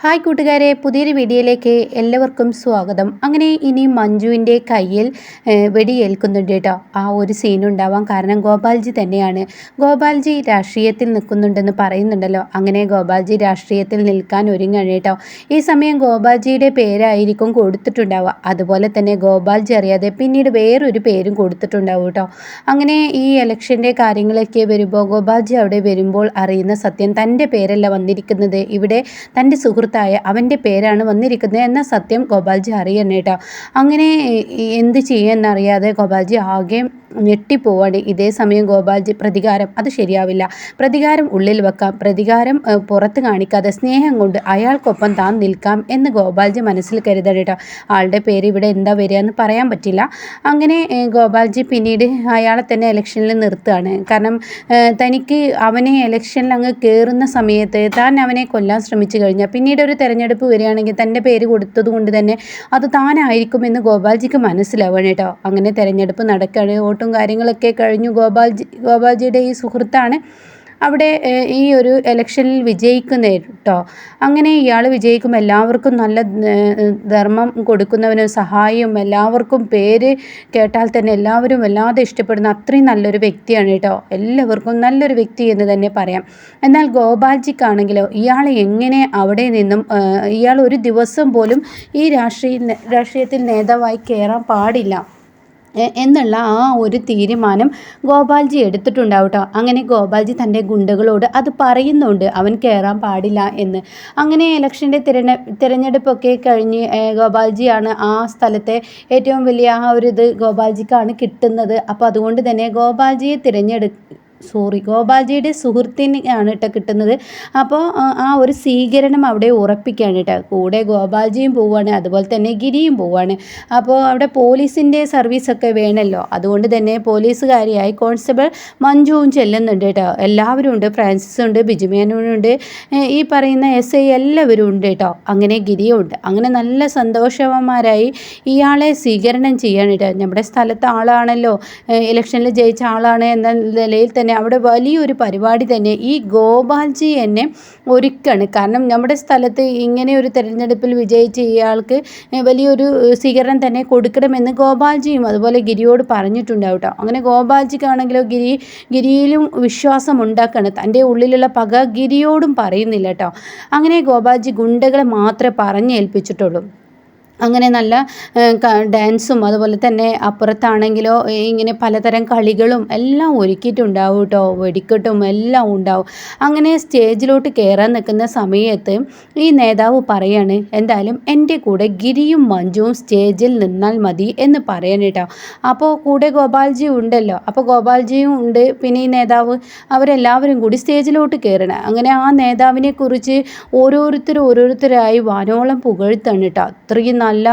Hi കൂട്ടുകാരെ പുതിയൊരു വീഡിയോയിലേക്ക് എല്ലാവർക്കും സ്വാഗതം. അങ്ങനെ ഇനി മഞ്ജുവിന്റെ കയ്യിൽ വെടിയേൽക്കുന്നുണ്ട് കേട്ടോ. ആ ഒരു സീൻ ഉണ്ടാവാൻ കാരണം ഗോപാൽജി തന്നെയാണ്. ഗോപാൽജി രാഷ്ട്രീയത്തിൽ നിൽക്കുന്നുണ്ടെന്ന് പറയുന്നുണ്ടല്ലോ. അങ്ങനെ ഗോപാൽജി രാഷ്ട്രീയത്തിൽ നിൽക്കാൻ ഒരുങ്ങാണ് കേട്ടോ. ഈ സമയം ഗോപാൽജിയുടെ പേരായിരിക്കും കൊടുത്തിട്ടുണ്ടാവുക. അതുപോലെ തന്നെ ഗോപാൽജി അറിയാതെ പിന്നീട് വേറൊരു പേരും കൊടുത്തിട്ടുണ്ടാവും കേട്ടോ. അങ്ങനെ ഈ ഇലക്ഷന്റെ കാര്യങ്ങളൊക്കെ വരുമ്പോൾ ഗോപാൽജി അവിടെ വരുമ്പോൾ അറിയുന്ന സത്യം തന്റെ പേരല്ല വന്നിരിക്കുന്നത്. ഇവിടെ തന്റെ സുഹൃത്ത് സുഹൃത്തായ അവന്റെ പേരാണ് വന്നിരിക്കുന്നത് എന്ന സത്യം ഗോപാൽജി അറിയണം കേട്ടോ. അങ്ങനെ എന്ത് ചെയ്യുമെന്നറിയാതെ ഗോപാൽജി ആകെ ഞെട്ടിപ്പോവാണ്. ഇതേ സമയം ഗോപാൽജി പ്രതികാരം അത് ശരിയാവില്ല. പ്രതികാരം ഉള്ളിൽ വെക്കാം. പ്രതികാരം പുറത്ത് കാണിക്കാതെ സ്നേഹം കൊണ്ട് അയാൾക്കൊപ്പം താൻ നിൽക്കാം എന്ന് ഗോപാൽജി മനസ്സിൽ കരുതണം കേട്ടോ. ആളുടെ പേര് ഇവിടെ എന്താ വരിക എന്ന് പറയാൻ പറ്റില്ല. അങ്ങനെ ഗോപാൽജി പിന്നീട് അയാളെ തന്നെ ഇലക്ഷനിൽ നിർത്തുകയാണ്. കാരണം തനിക്ക് അവനെ ഇലക്ഷനിൽ അങ്ങ് കയറുന്ന സമയത്ത് താൻ അവനെ കൊല്ലാൻ ശ്രമിച്ചു കഴിഞ്ഞാൽ പിന്നീട് ഒരു തെരഞ്ഞെടുപ്പ് വരികയാണെങ്കിൽ തന്റെ പേര് കൊടുത്തത് കൊണ്ട് തന്നെ അത് താനായിരിക്കും എന്ന് ഗോപാൽജിക്ക് മനസ്സിലാവണം കേട്ടോ. അങ്ങനെ തെരഞ്ഞെടുപ്പ് നടക്കുകയാണ്. വോട്ടും കാര്യങ്ങളൊക്കെ കഴിഞ്ഞു. ഗോപാൽജി ഗോപാൽജിയുടെ ഈ സുഹൃത്താണ് അവിടെ ഈ ഒരു എലക്ഷനിൽ വിജയിക്കുന്നേ കേട്ടോ അങ്ങനെ ഇയാൾ വിജയിക്കും. എല്ലാവർക്കും നല്ല ധർമ്മം കൊടുക്കുന്നവനും സഹായവും എല്ലാവർക്കും പേര് കേട്ടാൽ തന്നെ എല്ലാവരും വല്ലാതെ ഇഷ്ടപ്പെടുന്ന അത്രയും നല്ലൊരു വ്യക്തിയാണ് കേട്ടോ എല്ലാവർക്കും നല്ലൊരു വ്യക്തി എന്ന് തന്നെ പറയാം. എന്നാൽ ഗോപാൽജിക്കാണെങ്കിലോ ഇയാൾ എങ്ങനെ അവിടെ നിന്നും ഇയാൾ ഒരു ദിവസം പോലും ഈ രാഷ്ട്രീയ രാഷ്ട്രീയത്തിൽ നേതാവായി കയറാൻ പാടില്ല. എന്നുള്ള ആ ഒരു തീരുമാനം ഗോപാൽജി എടുത്തിട്ടുണ്ടാവും കേട്ടോ അങ്ങനെ ഗോപാൽജി തന്റെ ഗുണ്ടകളോട് അത് പറയുന്നുണ്ട്. അവൻ കയറാൻ പാടില്ല എന്ന്. അങ്ങനെ ഇലക്ഷന്റെ തിരഞ്ഞ തിരഞ്ഞെടുപ്പൊക്കെ കഴിഞ്ഞ് ഗോപാൽജിയാണ് ആ സ്ഥലത്തെ ഏറ്റവും വലിയ ആ ഒരു ഇത് ഗോപാൽജിക്കാണ് കിട്ടുന്നത്. അപ്പോൾ അതുകൊണ്ട് തന്നെ ഗോപാൽജിയെ തിരഞ്ഞെടു സോറി ഗോപാൽജിയുടെ സുഹൃത്തിനാണ് കേട്ടോ കിട്ടുന്നത്. അപ്പോൾ ആ ഒരു സ്വീകരണം അവിടെ ഉറപ്പിക്കുകയാണ് കേട്ടോ കൂടെ ഗോപാൽജിയും പോവുകയാണ് അതുപോലെ തന്നെ ഗിരിയും പോവുകയാണ് അപ്പോൾ അവിടെ പോലീസിന്റെ സർവീസൊക്കെ വേണമല്ലോ അതുകൊണ്ട് തന്നെ പോലീസുകാരിയായി കോൺസ്റ്റബിൾ മഞ്ജുവും ചെല്ലുന്നുണ്ട് കേട്ടോ എല്ലാവരും ഉണ്ട് ഫ്രാൻസിസ് ഉണ്ട് ബിജുമേനുണ്ട് ഈ പറയുന്ന എസ് ഐ എല്ലാവരും ഉണ്ട് കേട്ടോ അങ്ങനെ ഗിരിയും ഉണ്ട്. അങ്ങനെ നല്ല സന്തോഷവന്മാരായി ഇയാളെ സ്വീകരണം ചെയ്യാണ് കേട്ടോ നമ്മുടെ സ്ഥലത്ത് ആളാണല്ലോ. ഇലക്ഷനിൽ ജയിച്ച ആളാണ് എന്ന നിലയിൽ തന്നെ തന്നെ അവിടെ വലിയൊരു പരിപാടി തന്നെ ഈ ഗോപാൽജി എന്നെ ഒരുക്കാണ്. കാരണം നമ്മുടെ സ്ഥലത്ത് ഇങ്ങനെ ഒരു തെരഞ്ഞെടുപ്പിൽ വിജയിച്ച ഇയാൾക്ക് വലിയൊരു സ്വീകരണം തന്നെ കൊടുക്കണമെന്ന് ഗോപാൽജിയും അതുപോലെ ഗിരിയോട് പറഞ്ഞിട്ടുണ്ടാവും കേട്ടോ അങ്ങനെ ഗോപാൽജിക്കാണെങ്കിലോ ഗിരി ഗിരിയിലും വിശ്വാസം ഉണ്ടാക്കണം. തന്റെ ഉള്ളിലുള്ള പക ഗിരിയോടും പറയുന്നില്ല കേട്ടോ അങ്ങനെ ഗോപാൽജി ഗുണ്ടകളെ മാത്രമേ പറഞ്ഞേൽപ്പിച്ചിട്ടുള്ളൂ. അങ്ങനെ നല്ല ഡാൻസും അതുപോലെ തന്നെ അപ്പുറത്താണെങ്കിലോ ഇങ്ങനെ പലതരം കളികളും എല്ലാം ഒരുക്കിയിട്ടുണ്ടാവും കേട്ടോ വെടിക്കെട്ടും എല്ലാം ഉണ്ടാവും. അങ്ങനെ സ്റ്റേജിലോട്ട് കയറാൻ നിൽക്കുന്ന സമയത്ത് ഈ നേതാവ് പറയാണ് എന്തായാലും എന്റെ കൂടെ ഗിരിയും മഞ്ജുവും സ്റ്റേജിൽ നിന്നാൽ മതി എന്ന് പറയാൻ കേട്ടോ അപ്പോൾ കൂടെ ഗോപാൽജി ഉണ്ടല്ലോ. അപ്പോൾ ഗോപാൽജിയും ഉണ്ട്. പിന്നെ ഈ നേതാവ് അവരെല്ലാവരും കൂടി സ്റ്റേജിലോട്ട് കയറണം അങ്ങനെ ആ നേതാവിനെ കുറിച്ച് ഓരോരുത്തർ ഓരോരുത്തരായി വാനോളം പുകഴ്ത്താണ് കേട്ടോ അത്രയും നല്ല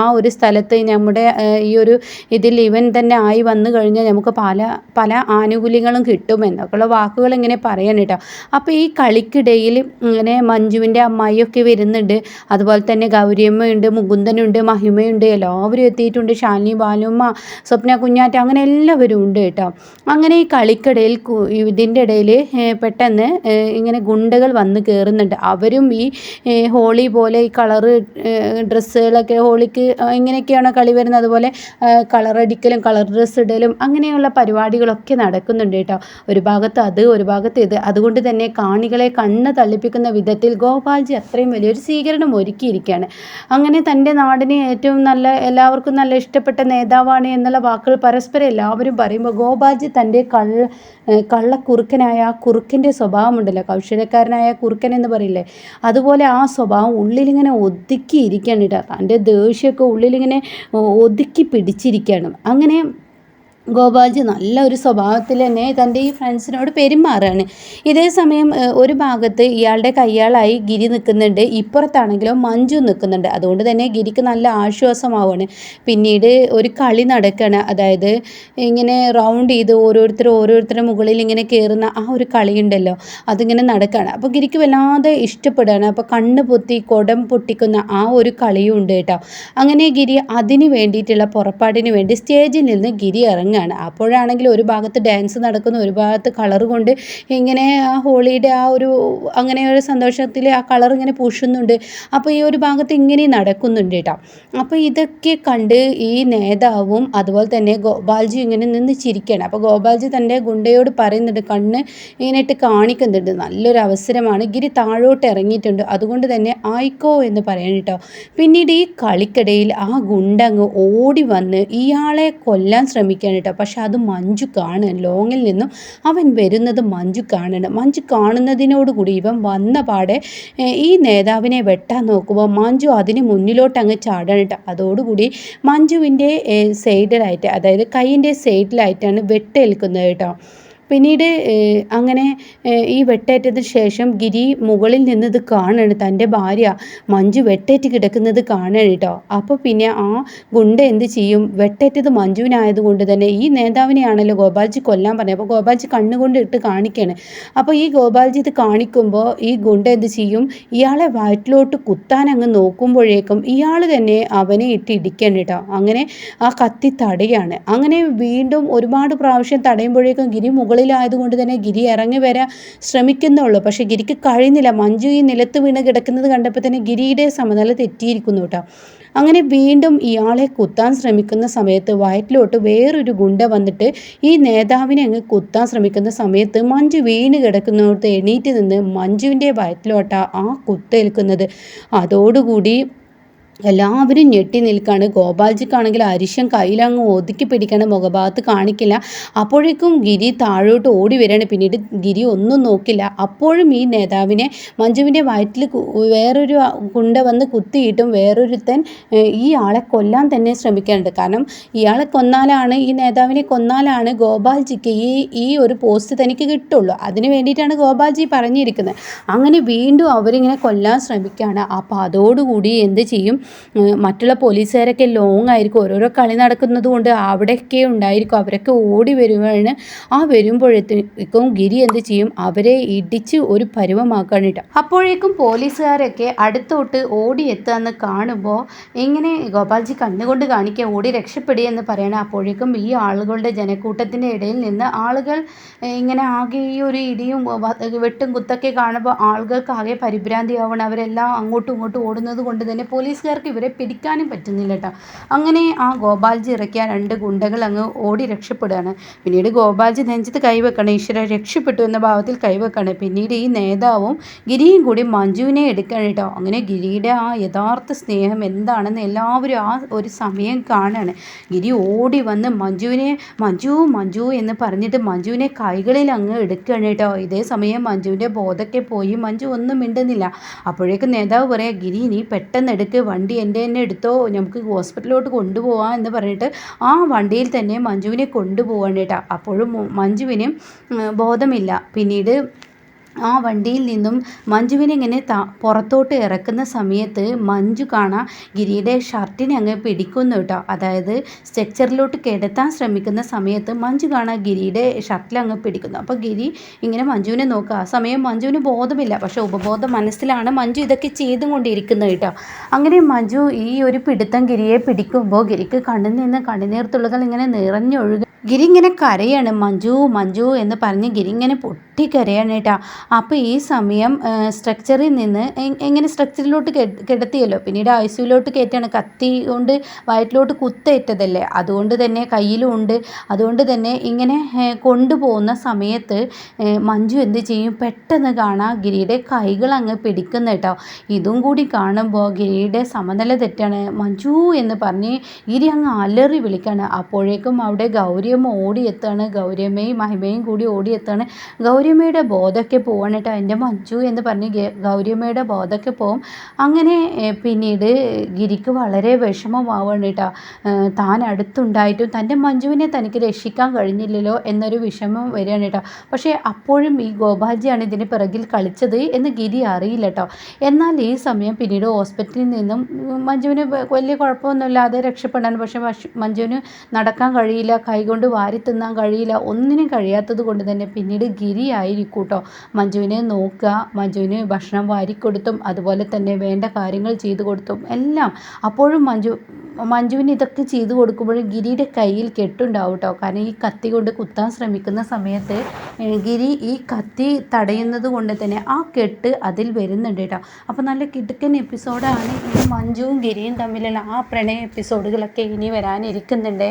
ആ ഒരു സ്ഥലത്ത് നമ്മുടെ ഈ ഒരു ഇതിൽ ഇവൻ തന്നെ ആയി വന്നു കഴിഞ്ഞാൽ നമുക്ക് പല പല ആനുകൂല്യങ്ങളും കിട്ടും എന്നൊക്കെയുള്ള വാക്കുകൾ ഇങ്ങനെ പറയാൻ കേട്ടോ. അപ്പോൾ ഈ കളിക്കിടയിൽ ഇങ്ങനെ മഞ്ജുവിന്റെ അമ്മായിയൊക്കെ വരുന്നുണ്ട്. അതുപോലെ തന്നെ ഗൗരിയമ്മയുണ്ട് മുകുന്ദനുണ്ട് മഹിമയുണ്ട് എല്ലാവരും എത്തിയിട്ടുണ്ട്. ഷാലിനി ബാലുമ്മ സ്വപ്ന കുഞ്ഞാറ്റ അങ്ങനെ എല്ലാവരും ഉണ്ട് കേട്ടോ. അങ്ങനെ ഈ കളിക്കിടയിൽ ഇതിന്റെ ഇടയിൽ പെട്ടെന്ന് ഇങ്ങനെ ഗുണ്ടകൾ വന്ന് കയറുന്നുണ്ട് അവരും ഈ ഹോളി പോലെ ഈ കളറ് ഡ്രസ്സുകളൊക്കെ ഹോളിക്ക് എങ്ങനെയൊക്കെയാണോ കളി വരുന്നത്. അതുപോലെ കളറടിക്കലും കളർ ഡ്രസ്സ് ഇടലും അങ്ങനെയുള്ള പരിപാടികളൊക്കെ നടക്കുന്നുണ്ട് കേട്ടോ. ഒരു ഭാഗത്ത് അത് ഒരു ഭാഗത്ത് ഇത്. അതുകൊണ്ട് തന്നെ കാണികളെ കണ്ണ് തള്ളിപ്പിക്കുന്ന വിധത്തിൽ ഗോപാൽജി അത്രയും വലിയൊരു സ്വീകരണം ഒരുക്കിയിരിക്കുകയാണ്. അങ്ങനെ തന്റെ നാടിനെ ഏറ്റവും നല്ല എല്ലാവർക്കും നല്ല ഇഷ്ടപ്പെട്ട നേതാവാണ് എന്നുള്ള വാക്കുകൾ പരസ്പരം എല്ലാവരും പറയുമ്പോൾ ഗോപാൽജി തന്റെ കള്ള കള്ളക്കുറുക്കനായ ആ കുറുക്കന്റെ സ്വഭാവമുണ്ടല്ലോ. കൗശലക്കാരനായ കുറുക്കൻ എന്ന് പറയില്ലേ? അതുപോലെ ആ സ്വഭാവം ഉള്ളിലിങ്ങനെ ഒതുക്കിയിരിക്കുകയാണ് കേട്ടോ തന്റെ ദേഷ്യമൊക്കെ ഉള്ളിലിങ്ങനെ ഒതുക്കി പിടിച്ചിരിക്കുകയാണ്. അങ്ങനെ ഗോപാൽജി നല്ല ഒരു സ്വഭാവത്തിൽ തന്നെ തന്റെ ഈ ഫ്രണ്ട്സിനോട് പെരുമാറുകയാണ്. ഇതേ സമയം ഒരു ഭാഗത്ത് ഇയാളുടെ കയ്യാളായി ഗിരി നിൽക്കുന്നുണ്ട്. ഇപ്പുറത്താണെങ്കിലോ മഞ്ജു നിൽക്കുന്നുണ്ട്. അതുകൊണ്ട് തന്നെ ഗിരിക്ക് നല്ല ആശ്വാസമാവുകയാണ്. പിന്നീട് ഒരു കളി നടക്കുകയാണ്. അതായത് ഇങ്ങനെ റൗണ്ട് ചെയ്ത് ഓരോരുത്തർ ഓരോരുത്തരുടെ മുകളിൽ ഇങ്ങനെ കയറുന്ന ആ ഒരു കളിയുണ്ടല്ലോ അതിങ്ങനെ നടക്കുകയാണ്. അപ്പോൾ ഗിരിക്ക് വല്ലാതെ ഇഷ്ടപ്പെടുകയാണ്. അപ്പോൾ കണ്ണ് പൊത്തി കൊടം പൊട്ടിക്കുന്ന ആ ഒരു കളിയും ഉണ്ട് കേട്ടോ. അങ്ങനെ ഗിരി അതിന് വേണ്ടിയിട്ടുള്ള പുറപ്പാടിന് വേണ്ടി സ്റ്റേജിൽ നിന്ന് ഗിരി ഇറങ്ങുക തുടങ്ങുകയാണ് അപ്പോഴാണെങ്കിൽ ഒരു ഭാഗത്ത് ഡാൻസ് നടക്കുന്നു ഒരു ഭാഗത്ത് കളർ കൊണ്ട് ഇങ്ങനെ ആ ഹോളിയുടെ ആ ഒരു അങ്ങനെ ഒരു സന്തോഷത്തിൽ ആ കളർ ഇങ്ങനെ പൂശുന്നുണ്ട്. അപ്പോൾ ഈ ഒരു ഭാഗത്ത് ഇങ്ങനെ നടക്കുന്നുണ്ട് കേട്ടോ. അപ്പോൾ ഇതൊക്കെ കണ്ട് ഈ നേതാവും അതുപോലെ തന്നെ ഗോപാൽജി ഇങ്ങനെ നിന്ന് ചിരിക്കുകയാണ് അപ്പോൾ ഗോപാൽജി തന്റെ ഗുണ്ടയോട് പറയുന്നുണ്ട് കണ്ണ് ഇങ്ങനെ ഇട്ട് കാണിക്കുന്നുണ്ട്. നല്ലൊരു അവസരമാണ്. ഗിരി താഴോട്ട് ഇറങ്ങിയിട്ടുണ്ട്. അതുകൊണ്ട് തന്നെ ആയിക്കോ എന്ന് പറയാൻ കേട്ടോ. പിന്നീട് ഈ കളിക്കിടയിൽ ആ ഗുണ്ട അങ്ങ് ഓടി വന്ന് ഇയാളെ കൊല്ലാൻ ശ്രമിക്കുകയാണ് കേട്ടോ. പക്ഷെ അത് മഞ്ജു കാണുകയാണ് ലോങ്ങിൽ നിന്നും അവൻ വരുന്നത് മഞ്ജു കാണണം മഞ്ജു കാണുന്നതിനോടുകൂടി ഇവൻ വന്ന പാടെ ഈ നേതാവിനെ വെട്ടാൻ നോക്കുമ്പോൾ മഞ്ജു അതിന് മുന്നിലോട്ട് അങ്ങ് ചാടാനിട്ട് അതോടുകൂടി മഞ്ജുവിന്റെ സൈഡിലായിട്ട് അതായത് കൈയിന്റെ സൈഡിലായിട്ടാണ് വെട്ടേൽക്കുന്നത് കേട്ടോ. പിന്നീട് അങ്ങനെ ഈ വെട്ടേറ്റതിന് ശേഷം ഗിരി മുകളിൽ നിന്ന് ഇത് കാണുകയാണ് തന്റെ ഭാര്യ മഞ്ജു വെട്ടേറ്റ് കിടക്കുന്നത് കാണുകയാണ് കേട്ടോ. അപ്പോൾ പിന്നെ ആ ഗുണ്ട എന്ത് ചെയ്യും? വെട്ടേറ്റത് മഞ്ജുവിനായതുകൊണ്ട് തന്നെ ഈ നേതാവിനെയാണല്ലോ ഗോപാൽജി കൊല്ലാൻ പറഞ്ഞത്. അപ്പോൾ ഗോപാൽജി കണ്ണുകൊണ്ട് ഇട്ട് കാണിക്കുകയാണ് അപ്പോൾ ഈ ഗോപാൽജി ഇത് കാണിക്കുമ്പോൾ ഈ ഗുണ്ട എന്ത് ചെയ്യും? ഇയാളെ വയറ്റിലോട്ട് കുത്താൻ അങ്ങ് നോക്കുമ്പോഴേക്കും ഇയാൾ തന്നെ അവനെ ഇട്ട് ഇടിക്കണം കേട്ടോ. അങ്ങനെ ആ കത്തി തടയാണ്. അങ്ങനെ വീണ്ടും ഒരുപാട് പ്രാവശ്യം തടയുമ്പോഴേക്കും ഗിരി മുകളിലായതുകൊണ്ട് തന്നെ ഗിരി ഇറങ്ങി വരാൻ ശ്രമിക്കുന്നുള്ളൂ പക്ഷേ ഗിരിക്ക് കഴിയുന്നില്ല. മഞ്ജു ഈ നിലത്ത് വീണ് കിടക്കുന്നത് കണ്ടപ്പോൾ തന്നെ ഗിരിയുടെ സമനില തെറ്റിയിരിക്കുന്നു കേട്ടോ. അങ്ങനെ വീണ്ടും ഇയാളെ കുത്താൻ ശ്രമിക്കുന്ന സമയത്ത് വയറ്റിലോട്ട് വേറൊരു ഗുണ്ട വന്നിട്ട് ഈ നേതാവിനെ അങ്ങ് കുത്താൻ ശ്രമിക്കുന്ന സമയത്ത് മഞ്ജു വീണ് കിടക്കുന്നിടത്ത് എണീറ്റ് നിന്ന് മഞ്ജുവിന്റെ വയറ്റിലോട്ടാണ് ആ കുത്തേൽക്കുന്നത്. അതോടുകൂടി എല്ലാവരും ഞെട്ടി നിൽക്കാണ്. ഗോപാൽജിക്കാണെങ്കിൽ അരിശം കയ്യിലങ്ങ് ഒതുക്കി പിടിക്കണം മുഖഭാഗത്ത് കാണിക്കില്ല. അപ്പോഴേക്കും ഗിരി താഴോട്ട് ഓടി വരികയാണ് പിന്നീട് ഗിരി ഒന്നും നോക്കില്ല. അപ്പോഴും ഈ നേതാവിനെ മഞ്ജുവിന്റെ വയറ്റിൽ വേറൊരു കുണ്ട വന്ന് കുത്തിയിട്ടും വേറൊരുത്തൻ ഈ ആളെ കൊല്ലാൻ തന്നെ ശ്രമിക്കാറുണ്ട്. കാരണം ഇയാളെ കൊന്നാലാണ് ഈ നേതാവിനെ കൊന്നാലാണ് ഗോപാൽജിക്ക് ഈ ഈ ഒരു പോസ്റ്റ് തനിക്ക് കിട്ടുള്ളൂ. അതിന് വേണ്ടിയിട്ടാണ് ഗോപാൽജി പറഞ്ഞിരിക്കുന്നത്. അങ്ങനെ വീണ്ടും അവരിങ്ങനെ കൊല്ലാൻ ശ്രമിക്കുകയാണ്. അപ്പോൾ അതോടുകൂടി എന്ത് ചെയ്യും? മറ്റുള്ള പോലീസുകാരൊക്കെ ലോങ് ആയിരിക്കും. ഓരോരോ കളി നടക്കുന്നത് കൊണ്ട് അവിടെയൊക്കെ ഉണ്ടായിരിക്കും. അവരൊക്കെ ഓടി വരുവാണ്. ആ വരുമ്പോഴത്തേക്കും ഗിരി എന്ത് ചെയ്യും? അവരെ ഇടിച്ച് ഒരു പരുവമാക്കാൻ കേട്ടോ. അപ്പോഴേക്കും പോലീസുകാരൊക്കെ അടുത്തോട്ട് ഓടി എത്തുകയെന്ന് കാണുമ്പോൾ ഇങ്ങനെ ഗോപാൽജി കണ്ണുകൊണ്ട് കാണിക്കുക ഓടി രക്ഷപ്പെടുക എന്ന് പറയണം അപ്പോഴേക്കും ഈ ആളുകളുടെ ജനക്കൂട്ടത്തിന്റെ ഇടയിൽ നിന്ന് ആളുകൾ ഇങ്ങനെ ആകെ ഈ ഒരു ഇടിയും വെട്ടും കുത്തൊക്കെ കാണുമ്പോൾ ആളുകൾക്ക് ആകെ പരിഭ്രാന്തിയാവണം അവരെല്ലാം അങ്ങോട്ടും ഇങ്ങോട്ടും ഓടുന്നത് കൊണ്ട് തന്നെ പോലീസുകാർക്ക് ഇവരെ പിടിക്കാനും പറ്റുന്നില്ല കേട്ടോ അങ്ങനെ ആ ഗോപാൽജി ഇറക്കിയ രണ്ട് ഗുണ്ടകൾ അങ്ങ് ഓടി രക്ഷപ്പെടുകയാണ്. പിന്നീട് ഗോപാൽജി നെഞ്ചത്ത് കൈവെക്കണം ഈശ്വര രക്ഷപ്പെട്ടു എന്ന ഭാവത്തിൽ കൈവെക്കണം. പിന്നീട് ഈ നേതാവും ഗിരിയും കൂടി മഞ്ജുവിനെ എടുക്കണം കേട്ടോ അങ്ങനെ ഗിരിയുടെ ആ യഥാർത്ഥ സ്നേഹം എന്താണെന്ന് എല്ലാവരും ആ ഒരു സമയം കാണുകയാണ് ഗിരി ഓടി വന്ന് മഞ്ജുവിനെ മഞ്ജു മഞ്ജു എന്ന് പറഞ്ഞിട്ട് മഞ്ജുവിനെ കൈകളിൽ അങ്ങ് എടുക്കുകയാണ് കേട്ടോ ഇതേ സമയം മഞ്ജുവിന്റെ ബോധക്കെ പോയി. മഞ്ജു ഒന്നും മിണ്ടുന്നില്ല. അപ്പോഴേക്കും നേതാവ് പറയാം ഗിരി നീ പെട്ടെന്ന് എടുക്ക്. വണ്ടി എന്റെ തന്നെ എടുത്തോ നമുക്ക് ഹോസ്പിറ്റലിലോട്ട് കൊണ്ടുപോകാം എന്ന് പറഞ്ഞിട്ട് ആ വണ്ടിയിൽ തന്നെ മഞ്ജുവിനെ കൊണ്ടുപോവാണ് കേട്ടോ. അപ്പോഴും മഞ്ജുവിന് ബോധമില്ല. പിന്നീട് ആ വണ്ടിയിൽ നിന്നും മഞ്ജുവിനെ ഇങ്ങനെ ത പുറത്തോട്ട് ഇറക്കുന്ന സമയത്ത് മഞ്ജു കാണാൻ ഗിരിയുടെ ഷർട്ടിനെ അങ്ങ് പിടിക്കുന്നു കേട്ടോ അതായത് സ്ട്രക്ചറിലോട്ട് കിടത്താൻ ശ്രമിക്കുന്ന സമയത്ത് മഞ്ജു കാണാൻ ഗിരിയുടെ ഷർട്ടിൽ അങ്ങ് പിടിക്കുന്നു. അപ്പോൾ ഗിരി ഇങ്ങനെ മഞ്ജുവിനെ നോക്കുക ആ സമയം മഞ്ജുവിന് ബോധമില്ല. പക്ഷേ ഉപബോധ മനസ്സിലാണ് മഞ്ജു ഇതൊക്കെ ചെയ്തും കൊണ്ടിരിക്കുന്നത് കേട്ടോ അങ്ങനെ മഞ്ജു ഈ ഒരു പിടുത്തം ഗിരിയെ പിടിക്കുമ്പോൾ ഗിരിക്ക് കണ്ണിൽ നിന്ന് കണ്ണുനീർത്തുള്ളികൾ ഇങ്ങനെ നിറഞ്ഞൊഴുക ഗിരി ഇങ്ങനെ കരയാണ് മഞ്ജു മഞ്ജു എന്ന് പറഞ്ഞ് ഗിരി ഇങ്ങനെ പൊട്ടിക്കരയാണ് കേട്ടോ. അപ്പോൾ ഈ സമയം സ്ട്രക്ചറിൽ നിന്ന് എങ്ങനെ സ്ട്രക്ചറിലോട്ട് കിടത്തിയല്ലോ? പിന്നീട് ഐ സിയുലോട്ട് കയറ്റാണ് കത്തി കൊണ്ട് വയറ്റിലോട്ട് കുത്തേറ്റതല്ലേ? അതുകൊണ്ട് തന്നെ കയ്യിലും ഉണ്ട്. അതുകൊണ്ട് തന്നെ ഇങ്ങനെ കൊണ്ടുപോകുന്ന സമയത്ത് മഞ്ജു എന്ത് ചെയ്യും? പെട്ടെന്ന് കാണാം ഗിരിയുടെ കൈകൾ അങ്ങ് പിടിക്കുന്ന കേട്ടോ. ഇതും കൂടി കാണുമ്പോൾ ഗിരിയുടെ സമനില തെറ്റാണ്. മഞ്ജു എന്ന് പറഞ്ഞ് ഗിരി അങ്ങ് അലറി വിളിക്കാണ്. അപ്പോഴേക്കും അവിടെ ഗൗരിയമ്മ ഓടിയെത്താണ്. ഗൗരിയമ്മയും മഹിമയും കൂടി ഓടിയെത്താണ്. ഗൗരിയമ്മയുടെ ബോധമൊക്കെ പോവാണ് കേട്ടോ. എന്റെ മഞ്ജു എന്ന് പറഞ്ഞ് ഗൗരിയമ്മയുടെ ബോധമൊക്കെ പോവും. അങ്ങനെ പിന്നീട് ഗിരിക്ക് വളരെ വിഷമമാവാണ് കേട്ടോ. താൻ അടുത്തുണ്ടായിട്ടും തന്റെ മഞ്ജുവിനെ തനിക്ക് രക്ഷിക്കാൻ കഴിഞ്ഞില്ലല്ലോ എന്നൊരു വിഷമം വരികയാണ് കേട്ടോ. പക്ഷേ അപ്പോഴും ഈ ഗോപാൽജിയാണ് ഇതിന് പിറകിൽ കളിച്ചത് എന്ന് ഗിരി അറിയില്ല കേട്ടോ. എന്നാൽ ഈ സമയം പിന്നീട് ഹോസ്പിറ്റലിൽ നിന്നും മഞ്ജുവിന് വലിയ കുഴപ്പമൊന്നുമില്ലാതെ രക്ഷപ്പെടാൻ പക്ഷേ മഞ്ജുവിന് നടക്കാൻ കഴിയില്ല. കൈകൊണ്ട് കൊണ്ട് വാരി തിന്നാൻ കഴിയില്ല. ഒന്നിനും കഴിയാത്തത് കൊണ്ട് തന്നെ പിന്നീട് ഗിരി ആയിരിക്കും കേട്ടോ മഞ്ജുവിനെ നോക്കുക മഞ്ജുവിന് ഭക്ഷണം വാരിക്കൊടുത്തും അതുപോലെ തന്നെ വേണ്ട കാര്യങ്ങൾ ചെയ്തു കൊടുത്തും എല്ലാം അപ്പോഴും മഞ്ജു മഞ്ജുവിന് ഇതൊക്കെ ചെയ്തു കൊടുക്കുമ്പോൾ ഗിരിയുടെ കയ്യിൽ കെട്ടുണ്ടാവും കേട്ടോ കാരണം ഈ കത്തി കൊണ്ട് കുത്താൻ ശ്രമിക്കുന്ന സമയത്ത് ഗിരി ഈ കത്തി തടയുന്നത് കൊണ്ട് തന്നെ ആ കെട്ട് അതിൽ വരുന്നുണ്ട് കേട്ടോ. അപ്പോൾ നല്ല കിടുക്കൻ എപ്പിസോഡാണ് ഈ മഞ്ജുവും ഗിരിയും തമ്മിലുള്ള ആ പ്രണയ എപ്പിസോഡുകളൊക്കെ ഇനി വരാനിരിക്കുന്നുണ്ട്.